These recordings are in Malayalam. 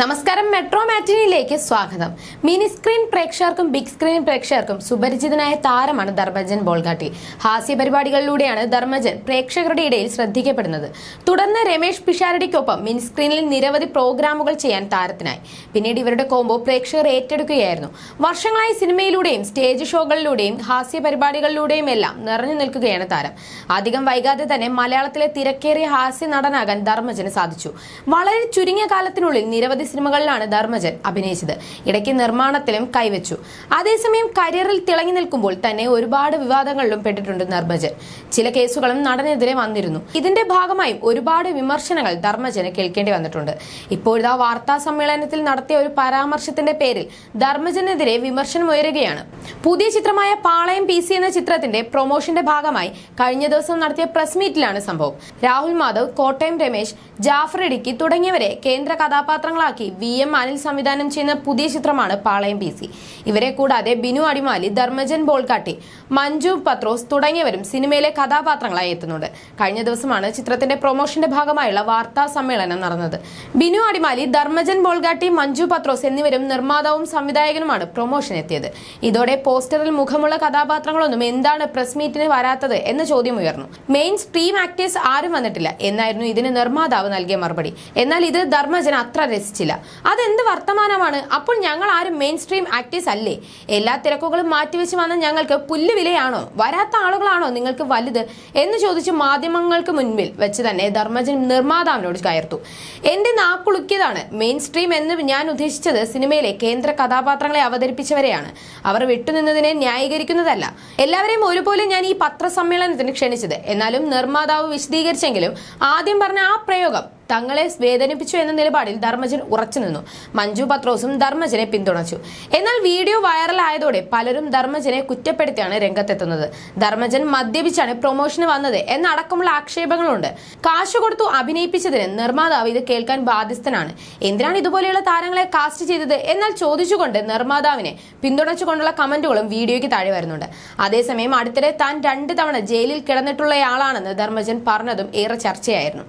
നമസ്കാരം മെട്രോ മാറ്റിനിയിലേക്ക് സ്വാഗതം. മിനി സ്ക്രീൻ പ്രേക്ഷകർക്കും ബിഗ് സ്ക്രീൻ പ്രേക്ഷകർക്കും സുപരിചിതനായ താരമാണ് ധർമ്മജൻ ബോൾഗാട്ടി. ഹാസ്യ പരിപാടികളിലൂടെയാണ് ധർമ്മജൻ പ്രേക്ഷകരുടെ ഇടയിൽ ശ്രദ്ധിക്കപ്പെടുന്നത്. തുടർന്ന് രമേഷ് പിഷാരടിക്കൊപ്പം മിനി സ്ക്രീനിൽ നിരവധി പ്രോഗ്രാമുകൾ ചെയ്യാൻ താരത്തിനായി. പിന്നീട് ഇവരുടെ കോംബോ പ്രേക്ഷകർ ഏറ്റെടുക്കുകയായിരുന്നു. വർഷങ്ങളായി സിനിമയിലൂടെയും സ്റ്റേജ് ഷോകളിലൂടെയും ഹാസ്യ പരിപാടികളിലൂടെയും എല്ലാം നിറഞ്ഞു നിൽക്കുകയാണ് താരം. അധികം വൈകാതെ തന്നെ മലയാളത്തിലെ തിരക്കേറിയ ഹാസ്യ നടനാകാൻ ധർമ്മജന് സാധിച്ചു. വളരെ ചുരുങ്ങിയ കാലത്തിനുള്ളിൽ നിരവധി സിനിമകളിലാണ് ധർമ്മജൻ അഭിനയിച്ചത്. ഇടയ്ക്ക് നിർമ്മാണത്തിലും കൈവച്ചു. അതേസമയം കരിയറിൽ തിളങ്ങി നിൽക്കുമ്പോൾ തന്നെ ഒരുപാട് വിവാദങ്ങളിലും പെട്ടിട്ടുണ്ട് ധർമ്മജൻ. ചില കേസുകളും നടനെതിരെ വന്നിരുന്നു. ഇതിന്റെ ഭാഗമായും ഒരുപാട് വിമർശനങ്ങൾ ധർമ്മജന് കേൾക്കേണ്ടി വന്നിട്ടുണ്ട്. ഇപ്പോഴത്തെ വാർത്താ സമ്മേളനത്തിൽ നടത്തിയ ഒരു പരാമർശത്തിന്റെ പേരിൽ ധർമ്മജനെതിരെ വിമർശനം ഉയരുകയാണ്. പുതിയ ചിത്രമായ പാളയം പി എന്ന ചിത്രത്തിന്റെ പ്രൊമോഷന്റെ ഭാഗമായി കഴിഞ്ഞ ദിവസം നടത്തിയ പ്രസ് മീറ്റിലാണ് സംഭവം. രാഹുൽ മാധവ് കോട്ടയം രമേശ് ജാഫർ ഇടുക്കി തുടങ്ങിയവരെ കേന്ദ്ര കഥാപാത്രങ്ങളാക്കി വി എം അനിൽ സംവിധാനം ചെയ്യുന്ന പുതിയ ചിത്രമാണ് പാളയം പി സി. ഇവരെ കൂടാതെ ബിനു അടിമാലി ധർമ്മജൻ ബോൾക്കാട്ടി മഞ്ജു പത്രോസ് തുടങ്ങിയവരും സിനിമയിലെ കഥാപാത്രങ്ങളായി എത്തുന്നുണ്ട്. കഴിഞ്ഞ ദിവസമാണ് ചിത്രത്തിന്റെ പ്രൊമോഷന്റെ ഭാഗമായുള്ള വാർത്താ സമ്മേളനം നടന്നത്. ബിനു അടിമാലി ധർമ്മജൻ ബോൾഗാട്ടി മഞ്ജു പത്രോസ് എന്നിവരും നിർമ്മാതാവും സംവിധായകനുമാണ് പ്രൊമോഷൻ എത്തിയത്. ഇതോടെ പോസ്റ്ററിൽ മുഖമുള്ള കഥാപാത്രങ്ങളൊന്നും എന്താണ് പ്രസ് മീറ്റിന് വരാത്തത് എന്ന ചോദ്യം ഉയർന്നു. മെയിൻ സ്ട്രീം ആക്ടേഴ്സ് ആരും വന്നിട്ടില്ല. എന്നായിരുന്നു ഇതിന് നിർമ്മാതാവ് നൽകിയ മറുപടി. എന്നാൽ ഇത് ധർമ്മജൻ അത്ര രസിച്ചില്ല അതെന്ത് വർത്തമാനമാണ്? അപ്പോൾ ഞങ്ങൾ ആരും മെയിൻ സ്ട്രീം ആക്ടേഴ്സ് അല്ലേ? എല്ലാ തിരക്കുകളും മാറ്റിവെച്ച് വന്ന ഞങ്ങൾക്ക് പുല്ലുവിലയാണോ? വരാത്ത ആളുകളാണോ നിങ്ങൾക്ക് വലുത്? എന്ന് ചോദിച്ച് മാധ്യമങ്ങൾക്ക് മുൻപിൽ വെച്ച് തന്നെ ധർമ്മജൻ നിർമ്മാതാവിനോട് കയർത്തു. എന്റെ നാക്കുളുക്കിയതാണ്. മെയിൻ സ്ട്രീം എന്ന് ഞാൻ ഉദ്ദേശിച്ചത് സിനിമയിലെ കേന്ദ്ര കഥാപാത്രങ്ങളെ അവതരിപ്പിച്ചവരെയാണ്. അവർ വിട്ടുനിന്നതിനെ ന്യായീകരിക്കുന്നതല്ല. എല്ലാവരെയും ഒരുപോലെ ഞാൻ ഈ പത്രസമ്മേളനത്തിന് ക്ഷണിച്ചത്. എന്നാലും നിർമ്മാതാവ് വിശദീകരിച്ചെങ്കിലും ആദ്യം പറഞ്ഞ ആ പ്രയോഗം തങ്ങളെ വേദനിപ്പിച്ചു എന്ന നിലപാടിൽ ധർമ്മജൻ ഉറച്ചു നിന്നു. മഞ്ജു പത്രോസും ധർമ്മജനെ പിന്തുണച്ചു. എന്നാൽ വീഡിയോ വൈറലായതോടെ പലരും ധർമ്മജനെ കുറ്റപ്പെടുത്തിയാണ് രംഗത്തെത്തുന്നത്. ധർമ്മജൻ മദ്യപിച്ചാണ് പ്രൊമോഷന് വന്നത് എന്നടക്കമുള്ള ആക്ഷേപങ്ങളുണ്ട്. കാശു കൊടുത്തു അഭിനയിപ്പിച്ചതിന് നിർമ്മാതാവ് ഇത് കേൾക്കാൻ ബാധ്യസ്ഥനാണ്. എന്തിനാണ് ഇതുപോലെയുള്ള താരങ്ങളെ കാസ്റ്റ് ചെയ്തത്? എന്നാൽ ചോദിച്ചുകൊണ്ട് നിർമ്മാതാവിനെ പിന്തുണച്ചുകൊണ്ടുള്ള കമന്റുകളും വീഡിയോയ്ക്ക് താഴെ വരുന്നുണ്ട്. അതേസമയം അടുത്തിടെ താൻ രണ്ട് തവണ ജയിലിൽ കിടന്നിട്ടുള്ളയാളാണെന്ന് ധർമ്മജൻ പറഞ്ഞതും ഏറെ ചർച്ചയായിരുന്നു.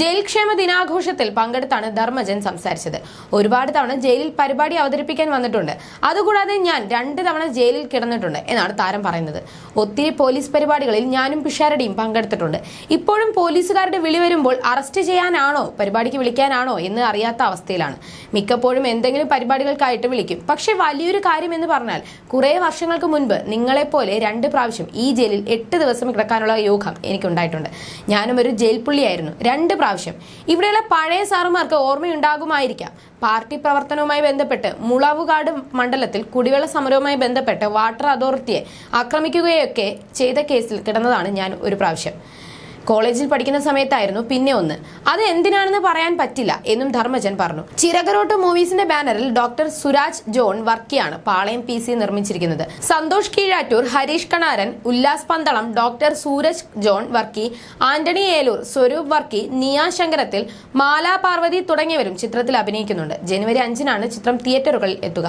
ജയിൽ ക്ഷേമ ദിനാഘോഷത്തിൽ പങ്കെടുത്താണ് ധർമ്മജൻ സംസാരിച്ചത്. ഒരുപാട് തവണ ജയിലിൽ പരിപാടി അവതരിപ്പിക്കാൻ വന്നിട്ടുണ്ട്. അതുകൂടാതെ ഞാൻ രണ്ട് തവണ ജയിലിൽ കിടന്നിട്ടുണ്ട് എന്നാണ് താരം പറയുന്നത്. ഒത്തിരി പോലീസ് പരിപാടികളിൽ ഞാനും പിഷാരടിയും പങ്കെടുത്തിട്ടുണ്ട്. ഇപ്പോഴും പോലീസുകാരുടെ വിളി വരുമ്പോൾ അറസ്റ്റ് ചെയ്യാനാണോ പരിപാടിക്ക് വിളിക്കാനാണോ എന്ന് അറിയാത്ത അവസ്ഥയിലാണ്. മിക്കപ്പോഴും എന്തെങ്കിലും പരിപാടികൾക്കായിട്ട് വിളിക്കും. പക്ഷെ വലിയൊരു കാര്യം എന്ന് പറഞ്ഞാൽ കുറെ വർഷങ്ങൾക്ക് മുൻപ് നിങ്ങളെപ്പോലെ രണ്ട് പ്രാവശ്യം ഈ ജയിലിൽ എട്ട് ദിവസം കിടക്കാനുള്ള യോഗം എനിക്കുണ്ടായിട്ടുണ്ട്. ഞാനും ഒരു ജയിൽ പുള്ളിയായിരുന്നു. രണ്ട് പ്രാവശ്യം. ഇവിടെയുള്ള പഴയ സാറുമാർക്ക് ഓർമ്മയുണ്ടാകുമായിരിക്കാം. പാർട്ടി പ്രവർത്തനവുമായി ബന്ധപ്പെട്ട് മുളവുകാട് മണ്ഡലത്തിൽ കുടിവെള്ള സമരവുമായി ബന്ധപ്പെട്ട് വാട്ടർ അതോറിറ്റിയെ ആക്രമിക്കുകയൊക്കെ ചെയ്ത കേസിൽ കിടന്നതാണ് ഞാൻ ഒരു പ്രാവശ്യം. കോളേജിൽ പഠിക്കുന്ന സമയത്തായിരുന്നു പിന്നെ ഒന്ന്. അത് എന്തിനാണെന്ന് പറയാൻ പറ്റില്ല എന്നും ധർമ്മജൻ പറഞ്ഞു. ചിറകരോട്ട് മൂവീസിന്റെ ബാനറിൽ ഡോക്ടർ സുരാജ് ജോൺ വർക്കിയാണ് പാളയം പി സി നിർമ്മിച്ചിരിക്കുന്നത്. സന്തോഷ് കീഴാറ്റൂർ ഹരീഷ് കണാരൻ ഉല്ലാസ് പന്തളം ഡോക്ടർ സൂരജ് ജോൺ വർക്കി ആന്റണി ഏലൂർ സ്വരൂപ് വർക്കി നിയ ശങ്കരത്തിൽ മാലാ പാർവതി തുടങ്ങിയവരും ചിത്രത്തിൽ അഭിനയിക്കുന്നുണ്ട്. ജനുവരി അഞ്ചിനാണ് ചിത്രം തിയേറ്ററുകളിൽ എത്തുക.